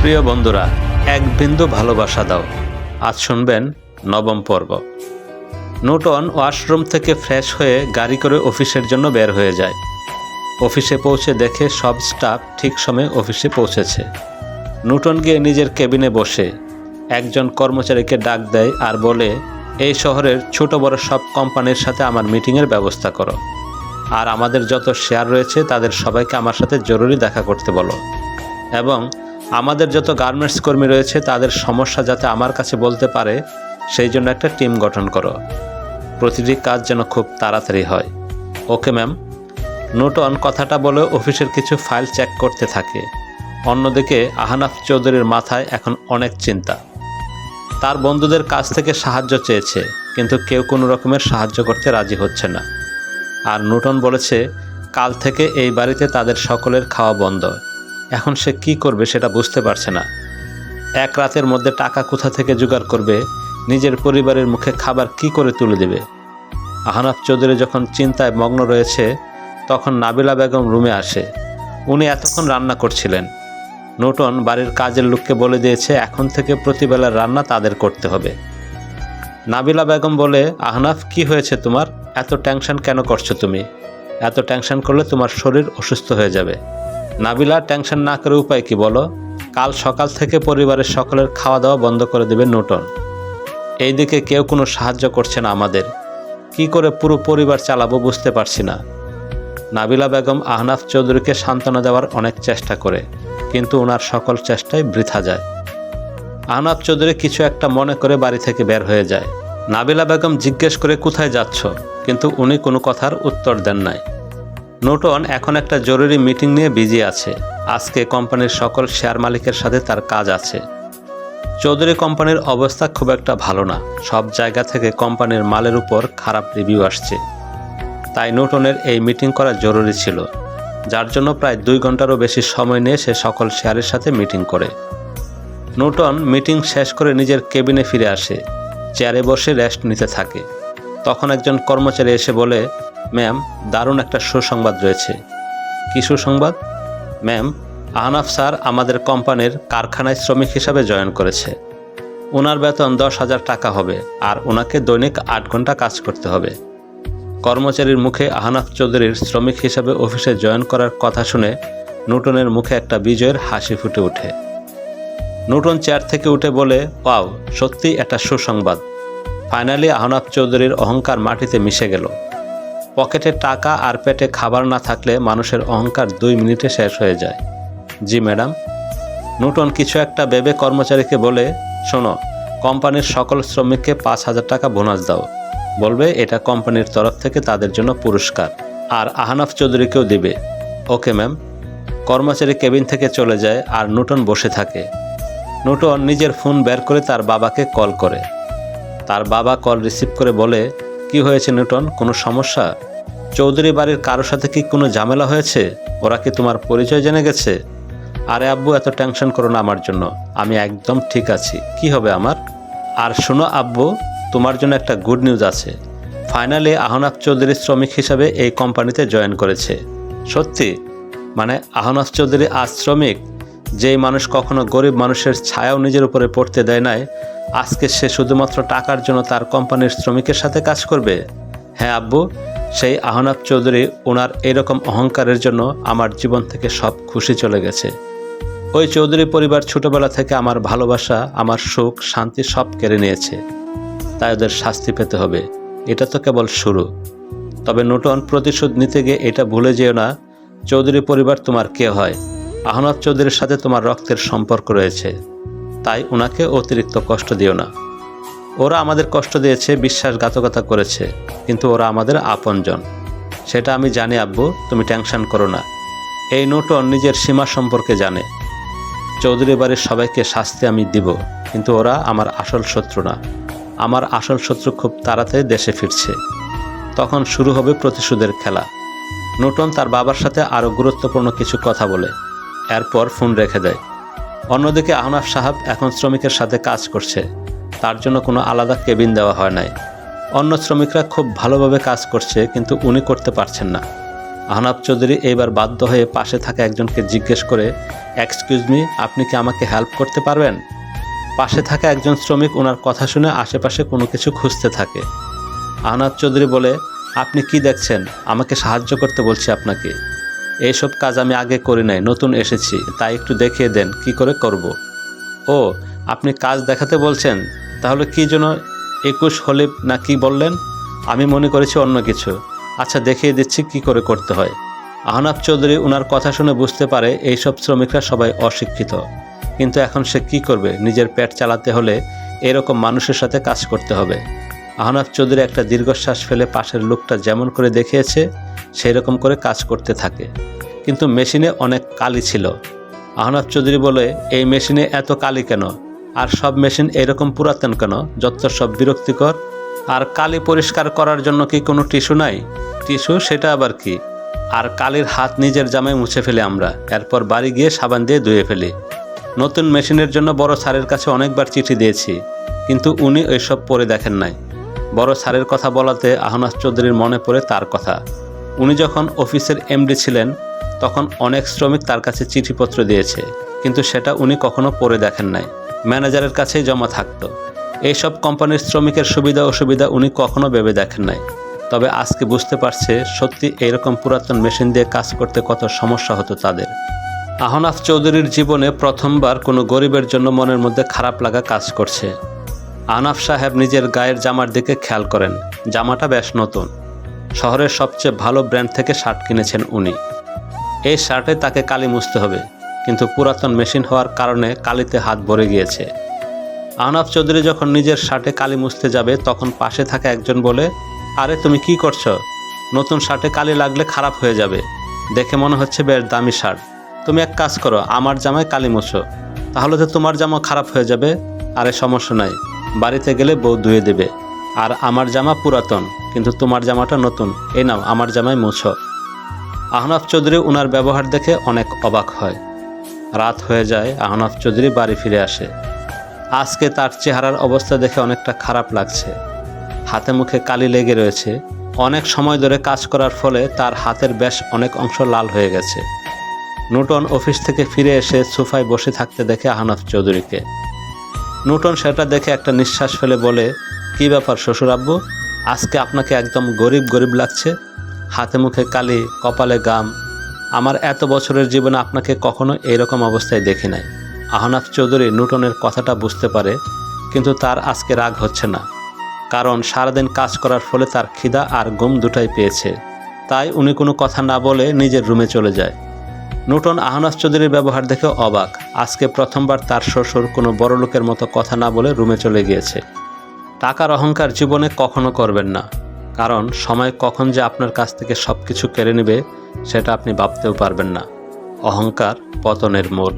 প্রিয় বন্ধুরা, এক বিন্দু ভালোবাসা দাও। আজ শুনবেন নবম পর্ব। নূতন ওয়াশরুম থেকে ফ্রেশ হয়ে গাড়ি করে অফিসের জন্য বের হয়ে যায়। অফিসে পৌঁছে দেখে সব স্টাফ ঠিক সময়ে অফিসে পৌঁছেছে। নূতন গিয়ে নিজের কেবিনে বসে। একজন কর্মচারীকে ডাক দেয় আর বলে, এই শহরের ছোট বড় সব কোম্পানির সাথে আমার মিটিংয়ের ব্যবস্থা করো। আর আমাদের যত শেয়ার রয়েছে, তাদের সবাইকে আমার সাথে জরুরি দেখা করতে বলো। এবং আমাদের যত গার্মেন্টস কর্মী রয়েছে, তাদের সমস্যা যাতে আমার কাছে বলতে পারে, সেই জন্য একটা টিম গঠন করো। প্রতিটি কাজ যেন খুব তাড়াতাড়ি হয়। ওকে ম্যাম নোটন কথাটা বলে অফিসের কিছু ফাইল চেক করতে থাকে। অন্যদিকে, আহানাফ চৌধুরীর মাথায় এখন অনেক চিন্তা। তার বন্ধুদের কাছ থেকে সাহায্য চেয়েছে, কিন্তু কেউ কোনো রকমের সাহায্য করতে রাজি হচ্ছে না। আর নূতন বলেছে, কাল থেকে এই বাড়িতে তাদের সকলের খাওয়া বন্ধ। এখন সে কি করবে সেটা বুঝতে পারছে না। এক রাতের মধ্যে টাকা কোথা থেকে জোগাড় করবে, নিজের পরিবারের মুখে খাবার কি করে তুলে দেবে? আহনাফ চৌধুরী যখন চিন্তায় মগ্ন রয়েছে, তখন নাবিলা বেগম রুমে আসে। উনি এতক্ষণ রান্না করছিলেন। নোটন বাড়ির কাজের লোককে বলে দিয়েছে, এখন থেকে প্রতিবেলার রান্না তাদের করতে হবে। নাবিলা বেগম বলে, আহনাফ, কি হয়েছে তোমার? এত টেনশন কেন করছ তুমি? এত টেনশন করলে তোমার শরীর অসুস্থ হয়ে যাবে। নাবিলা, টেনশন না করে উপায় কি বলো? কাল সকাল থেকে পরিবারের সকলের খাওয়া দাওয়া বন্ধ করে দেবে নূতন। এইদিকে কেউ কোনো সাহায্য করছে না আমাদের। কি করে পুরো পরিবার চালাবো বুঝতে পারছি না। নাবিলা বেগম আহনাফ চৌধুরীকে সান্ত্বনা দেওয়ার অনেক চেষ্টা করে, কিন্তু ওনার সকল চেষ্টাই বৃথা যায়। আহনাফ চৌধুরী কিছু একটা মনে করে বাড়ি থেকে বের হয়ে যায়। নাবিলা বেগম জিজ্ঞেস করে, কোথায় যাচ্ছ? কিন্তু উনি কোনো কথার উত্তর দেন নাই। নোটন এখন একটা জরুরি মিটিং নিয়ে বিজি আছে। আজকে কোম্পানির সকল শেয়ার মালিকের সাথে তার কাজ আছে। চৌধুরী কোম্পানির অবস্থা খুব একটা ভালো না। সব জায়গা থেকে কোম্পানির মালের উপর খারাপ রিভিউ আসছে। তাই নোটনের এই মিটিং করা জরুরি ছিল, যার জন্য প্রায় দুই ঘন্টারও বেশি সময় নিয়ে সে সকল শেয়ারের সাথে মিটিং করে। নোটন মিটিং শেষ করে নিজের কেবিনে ফিরে আসে, চেয়ারে বসে রেস্ট নিতে থাকে। তখন একজন কর্মচারী এসে বলে, ম্যাম, দারুণ একটা সুসংবাদ রয়েছে। কী সুসংবাদ? ম্যাম, আহনাফ স্যার আমাদের কোম্পানির কারখানায় শ্রমিক হিসাবে জয়েন করেছে। ওনার বেতন দশ হাজার টাকা হবে আর ওনাকে দৈনিক আট ঘণ্টা কাজ করতে হবে। কর্মচারীর মুখে আহনাফ চৌধুরীর শ্রমিক হিসাবে অফিসে জয়েন করার কথা শুনে নুটনের মুখে একটা বিজয়ের হাসি ফুটে ওঠে। নুটন চেয়ার থেকে উঠে বলে পাও সত্যি একটা সুসংবাদ। ফাইনালি আহনাফ চৌধুরীর অহংকার মাটিতে মিশে গেল। পকেটে টাকা আর পেটে খাবার না থাকলে মানুষের অহংকার দুই মিনিটে শেষ হয়ে যায়। জি, ম্যাডাম। নুটন কিছু একটা ভেবে কর্মচারীকে বলে, শোনো, কোম্পানির সকল শ্রমিককে পাঁচ হাজার টাকা বোনাস দাও। বলবে, এটা কোম্পানির তরফ থেকে তাদের জন্য পুরস্কার। আর আহনাফ চৌধুরীকেও দিবে। ওকে, ম্যাম। কর্মচারী কেবিন থেকে চলে যায় আর নুটন বসে থাকে। নুটন নিজের ফোন বের করে তার বাবাকে কল করে। তার বাবা কল রিসিভ করে বলে, কি হয়েছে নিউটন? কোনো সমস্যা? চৌধুরী বাড়ির কারও সাথে কি কোনো ঝামেলা হয়েছে? ওরা কি তোমার পরিচয় জেনে গেছে? আরে আব্বু, এত টেনশন করো না আমার জন্য। আমি একদম ঠিক আছি। কি হবে আমার? আর শোনো আব্বু, তোমার জন্য একটা গুড নিউজ আছে। ফাইনালি আহনাফ চৌধুরী শ্রমিক হিসাবে এই কোম্পানিতে জয়েন করেছে। সত্যি? মানে আহনাফ চৌধুরী আজ শ্রমিক যেই মানুষ কখনো গরিব মানুষের ছায়াও নিজের উপরে পড়তে দেয় নাই, আজকে সে শুধুমাত্র টাকার জন্য তার কোম্পানির শ্রমিকের সাথে কাজ করবে? হ্যাঁ আব্বু, সেই আহনাব চৌধুরী ওনার এরকম অহংকারের জন্য আমার জীবন থেকে সব খুশি চলে গেছে। ওই চৌধুরী পরিবার ছোটবেলা থেকে আমার ভালোবাসা, আমার সুখ, শান্তি সব কেড়ে নিয়েছে। তাই ওদের শাস্তি পেতে হবে। এটা তো কেবল শুরু। তবে নূতন প্রতিশোধ নিতে গিয়ে এটা ভুলে যেও না, চৌধুরী পরিবার তোমার কে হয়? আহনাফ চৌধুরীর সাথে তোমার রক্তের সম্পর্ক রয়েছে। তাই ওনাকে অতিরিক্ত কষ্ট দিও না। ওরা আমাদের কষ্ট দিয়েছে, বিশ্বাসঘাতকতা করেছে, কিন্তু ওরা আমাদের আপনজন। সেটা আমি জানি, আব্বু, তুমি টেনশন করো না। এই নোটন নিজের সীমা সম্পর্কে জানে। চৌধুরী বাড়ির সবাইকে শাস্তি আমি দিব, কিন্তু ওরা আমার আসল শত্রু না। আমার আসল শত্রু খুব তাড়াতাড়ি দেশে ফিরছে। তখন শুরু হবে প্রতিশোধের খেলা। নোটন তার বাবার সাথে আরও গুরুত্বপূর্ণ কিছু কথা বলে। এরপর ফোন রেখে দেয়। অন্যদিকে আহনাফ সাহাব এখন শ্রমিকের সাথে কাজ করছে। তার জন্য কোনো আলাদা কেবিন দেওয়া হয় নাই। অন্য শ্রমিকরা খুব ভালোভাবে কাজ করছে, কিন্তু উনি করতে পারছেন না। আহনাফ চৌধুরী এইবার বাধ্য হয়ে পাশে থাকা একজনকে জিজ্ঞেস করে এক্সকিউজ মি আপনি কি আমাকে হেল্প করতে পারবেন? পাশে থাকা একজন শ্রমিক ওনার কথা শুনে আশেপাশে কোনো কিছু খুঁজতে থাকে। আহনাদ চৌধুরী বলে, আপনি কি দেখছেন? আমাকে সাহায্য করতে বলছি আপনাকে। এইসব কাজ আমি আগে করি নাই, নতুন এসেছি, তাই একটু দেখিয়ে দেন, কি করে করব। ও, আপনি কাজ দেখাতে বলছেন, তাহলে কি জন্য একুশ হলিপ না কি বললেন? আমি মনে করেছি অন্য কিছু। আচ্ছা দেখিয়ে দিচ্ছি কি করে করতে হয়। আহনাফ চৌধুরী ওনার কথা শুনে বুঝতে পারে এইসব শ্রমিকরা সবাই অশিক্ষিত। কিন্তু এখন সে কি করবে? নিজের পেট চালাতে হলে এরকম মানুষের সাথে কাজ করতে হবে। আহনাফ চৌধুরী একটা দীর্ঘশ্বাস ফেলে পাশের লোকটা যেমন করে দেখিয়েছে সেই রকম করে কাজ করতে থাকে। কিন্তু মেশিনে অনেক কালি ছিল। আহনাফ চৌধুরী বলে, এই মেশিনে এত কালি কেন? আর সব মেশিন এরকম পুরাতন কেন? যত সব বিরক্তিকর। আর কালি পরিষ্কার করার জন্য কি কোনো টিস্যু নাই? টিস্যু সেটা আবার কি? আর কালির হাত নিজের জামায় মুছে ফেলে আমরা। এরপর বাড়ি গিয়ে সাবান দিয়ে ধুয়ে ফেলি। নতুন মেশিনের জন্য বড় স্যারের কাছে অনেকবার চিঠি দিয়েছি। কিন্তু উনি ওইসব পরে দেখেন নাই। বড় স্যারের কথা বলাতে আহনাস চৌধুরীর মনে পড়ে তার কথা। উনি যখন অফিসের এমডি ছিলেন, তখন অনেক শ্রমিক তার কাছে চিঠিপত্র দিয়েছে, কিন্তু সেটা উনি কখনো পড়ে দেখেন নাই। ম্যানেজারের কাছেই জমা থাকতো। এইসব কোম্পানির শ্রমিকের সুবিধা অসুবিধা উনি কখনো ভেবে দেখেন নাই। তবে আজকে বুঝতে পারছে সত্যি এইরকম পুরাতন মেশিন দিয়ে কাজ করতে কত সমস্যা হতো তাদের। আহনাফ চৌধুরীর জীবনে প্রথমবার কোনো গরিবের জন্য মনের মধ্যে খারাপ লাগা কাজ করছে। আহনাফ সাহেব নিজের গায়ের জামার দিকে খেয়াল করেন। জামাটা বেশ নতুন। শহরের সবচেয়ে ভালো ব্র্যান্ড থেকে শার্ট কিনেছেন উনি। এই শার্টে তাকে কালি মুছতে হবে, কিন্তু পুরাতন মেশিন হওয়ার কারণে কালিতে হাত ভরে গিয়েছে। আহনাফ চৌধুরী যখন নিজের শার্টে কালি মুছতে যাবে, তখন পাশে থাকা একজন বলে, আরে, তুমি কি করছ? নতুন শার্টে কালি লাগলে খারাপ হয়ে যাবে। দেখে মনে হচ্ছে বেশ দামি শার্ট। তুমি এক কাজ করো, আমার জামায় কালি মুছো। তাহলে তো তোমার জামা খারাপ হয়ে যাবে। আরে, সমস্যা নাই। বাড়িতে গেলে বউ ধুয়ে দেবে। আর আমার জামা পুরাতন। কিন্তু তোমার জামাটা নতুন। এই নাও, আমার জামায় মুছো। আহনাফ চৌধুরী ওনার ব্যবহার দেখে অনেক অবাক হয়। রাত হয়ে যায়, আহনাফ চৌধুরী বাড়ি ফিরে আসে। আজকে তার চেহারার অবস্থা দেখে অনেকটা খারাপ লাগছে। হাতে মুখে কালি লেগে রয়েছে। অনেক সময় ধরে কাজ করার ফলে তার হাতের বেশ অনেক অংশ লাল হয়ে গেছে। নুটন অফিস থেকে ফিরে এসে সোফায় বসে থাকতে দেখে আহনাফ চৌধুরীকে। নুটন সেটা দেখে একটা নিঃশ্বাস ফেলে বলে, কি ব্যাপার শ্বশুর আব্বু আজকে আপনাকে একদম গরিব গরিব লাগছে। হাতে মুখে কালি, কপালে গাম। আমার এত বছরের জীবনে আপনাকে কখনো এইরকম অবস্থায় দেখি নাই। আহনাফ চৌধুরী নুটনের কথাটা বুঝতে পারে, কিন্তু তার আজকে রাগ হচ্ছে না। কারণ সারাদিন কাজ করার ফলে তার খিদা আর ঘুম দুটাই পেয়েছে। তাই উনি কোনো কথা না বলে নিজের রুমে চলে যায়। নুটন আহনাফ চৌধুরীর ব্যবহার দেখে অবাক। আজকে প্রথমবার তার শ্বশুর কোনো বড় লোকের মতো কথা না বলে রুমে চলে গিয়েছে। টাকার অহংকার জীবনে কখনো করবেন না, কারণ সময় কখন যে আপনার কাছ থেকে সব কিছু কেড়ে নেবে, সেটা আপনি ভাবতেও পারবেন না। অহংকার পতনের মূল